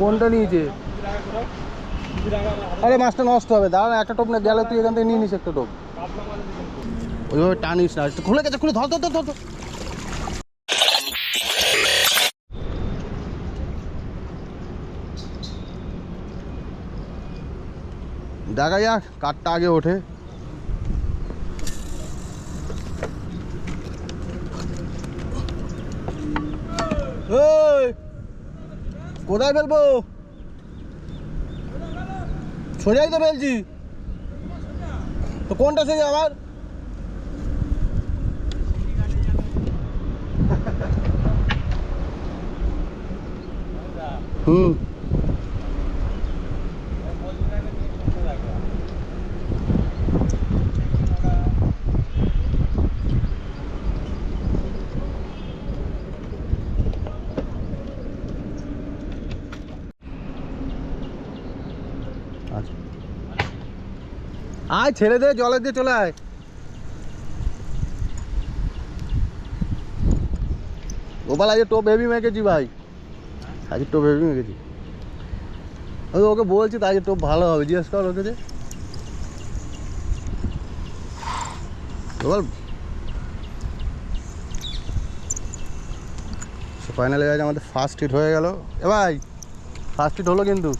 কোনটা নিয়েছে? আরে মাছটা নষ্ট হবে দাঁড়া একটা টোপ না, গেলে তুই এখান থেকে নিয়ে নিস একটা টোপ। ওইভাবে টানিস না খুলে গেছে, খুলে ধর ধর ধর ধর। দেখা যাক, কাঠটা আগে ওঠে এই, কোথায় ফেলব? সোজাই তো ফেলছি। তো কোনটা সোজা আবার হুম। আয়, ছেড়ে দে জলের দিয়ে চলে আয়। গোপাল আজকে টোপ হেভি মেখেছি ভাই। আজকে টোপ হেভি মেখেছি। ওকে বলছি তাই টোপ ভালো হবে, জিজ্ঞেস কর ওকে যে। ফাইনালি আমাদের ফার্স্ট হিট হয়ে গেল। এ ভাই ফার্স্ট হিট হলো কিন্তু।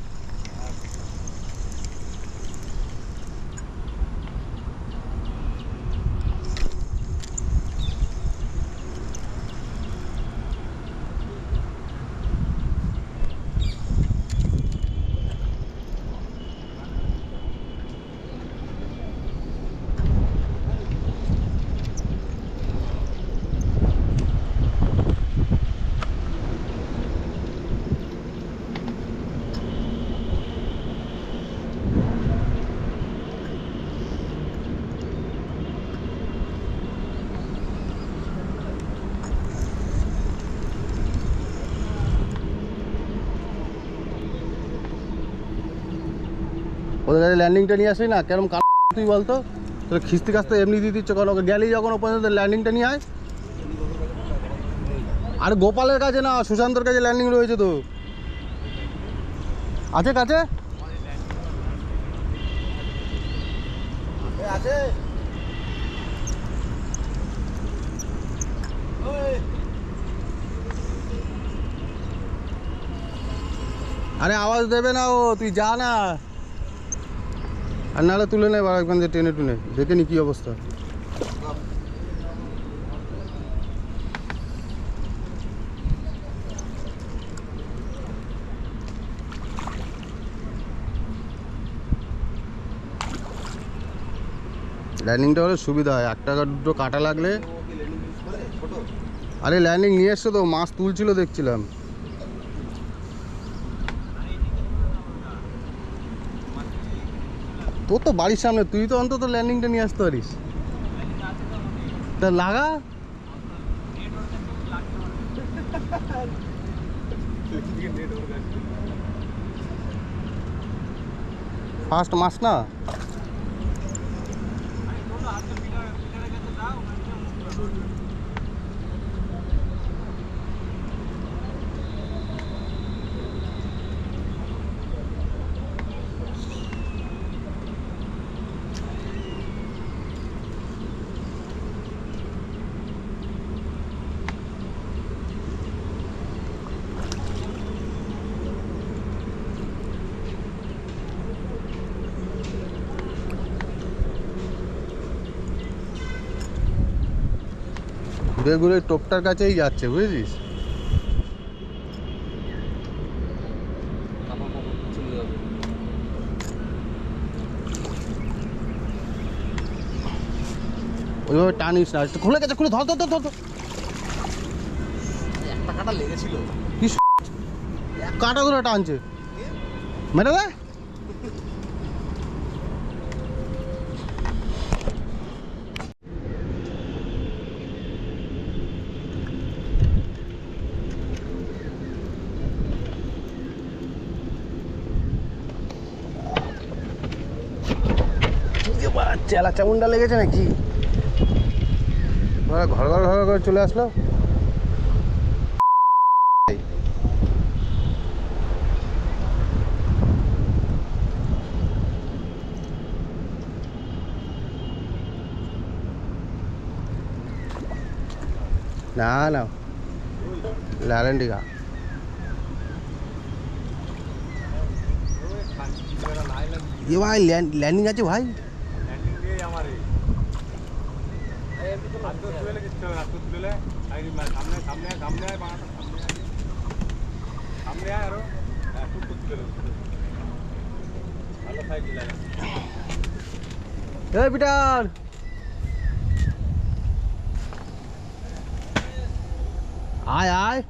ওদের কাছে ল্যান্ডিংটা নিয়ে আসি না? কেরম কাল তুই বলতো? তোর খিস্তি কাস্তে এমনি দিয়ে দিচ্ছ কারণ ওকে গেলেই যখন ও পর্যন্ত ল্যান্ডিংটা নিয়ে আয়। আর গোপালের কাছে না, সুশান্তর কাছে ল্যান্ডিং রয়েছে তো। আছে কাছে? আরে আওয়াজ দেবে না ও, তুই যা না। আর নাহলে তুলে নেই একবার যে টেনে টুনে দেখে নি কী অবস্থা ল্যান্ডিংটা হলে সুবিধা হয়। এক টাকা দুটো কাটা লাগলে। আরে ল্যান্ডিং নিয়ে এসছো তো, মাছ তুলছিল দেখছিলাম। তোর তো বাড়ির সামনে, তুই তো অন্তত ল্যান্ডিংটা নিয়ে আসতে পারিস। তা লাগা? ফার্স্ট মাস না? ঘুরে ঘুরে টোপটার কাছেই যাচ্ছে বুঝেছিস? ওইভাবে টানিস না খুলে গেছে খুলে ধর ধর ধর ধর। একটা কাটা লেগেছিল। কি কাটা ধরে টানছে। মেরে দে। চেলা চামুন্ডা লেগেছে নাকি? ঘর ঘর ঘর করে চলে আসলো। না না। ল্যারেন্ডিকা ये भाई ল্যান্ডিং আছে ভাই? এই পিটার আয় আয়।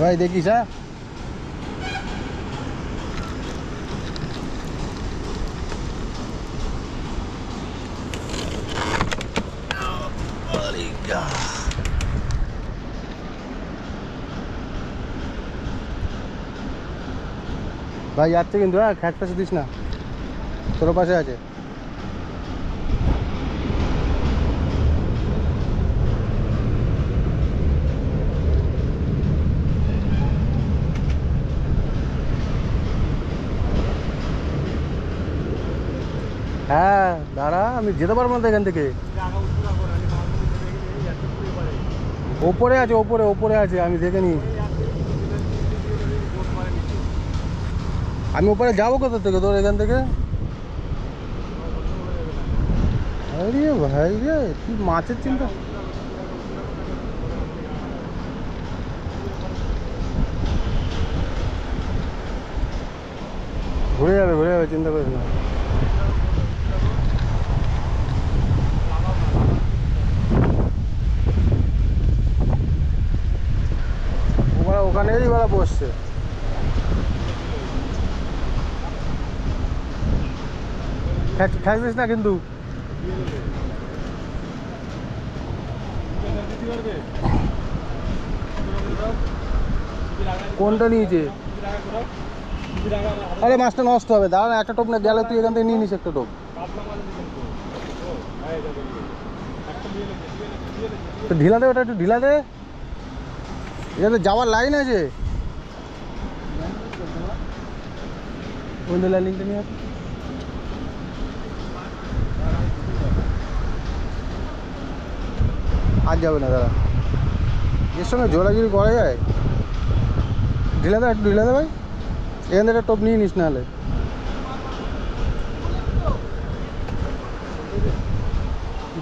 ভাই দেখিস হ্যাঁ? ভাই যাচ্ছে কিন্তু হ্যাঁ খ্যাট পাশে দিস না। তোর পাশে আছে। হ্যাঁ দাঁড়া, আমি যেতে পারব না তো এখান থেকে। ওপরে আছে, ওপরে ওপরে আছে, আমি দেখে নি আমি ওপরে যাব কোথা থেকে তোর এখান থেকে? আরে ভাই রে, কি মাছের চিন্তা। ঘুরে যাবে ঘুরে যাবে, চিন্তা করিস না ওরা ওখানেই ওরা বসছে। থাকছিস না কিন্তু? কোনটা নিয়েছে? আরে মাছটা নষ্ট হবে। দাঁড়া একটা টোপ না, গেলে তুই এখান থেকে নিয়ে নিস একটা টোপ। ঢিলা দে ওটা একটু, ঢিলা দে। এখানে যাওয়ার লাইন আছে। লাইনটা নিয়ে? আর যাবে না দাদা এর সঙ্গে জোরাগিরি করা যায়? ঢিলা দে একটু ঢিলা দে ভাই। এখান থেকে টোপ নিয়ে নিস নাহলে।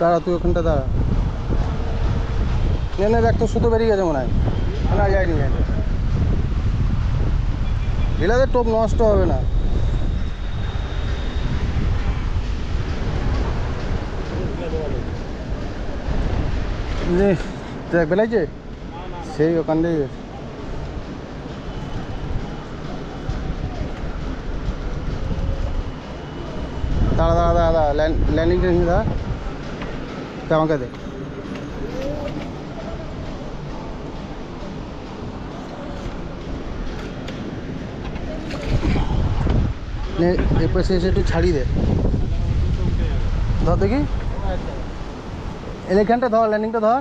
দাঁড়া তুই ওখানটা দাঁড়া। এনে দেখ তো সুতো বেরিয়ে গেছে মনে হয়। না যায়নি যায়নি ঢিলাতে টোপ নষ্ট হবে না। দেখ বেলাইছে সেই ওখান থেকে দাঁড়া দাঁড়া দাঁড়া ল্যান্ডিং দাঁড়া। তা আমাকে দে। নে এপাশে একটু ছাড়ি দে। ধর দেখি। এলেখানটা ধর ল্যান্ডিংটা ধর।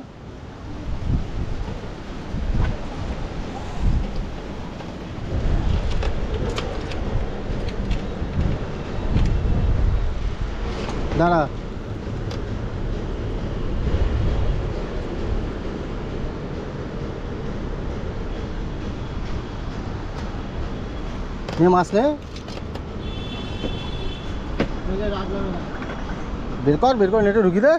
দাঁড়া। নিয়ে মাছ বের কর বের কর নেটে ঢুকি দে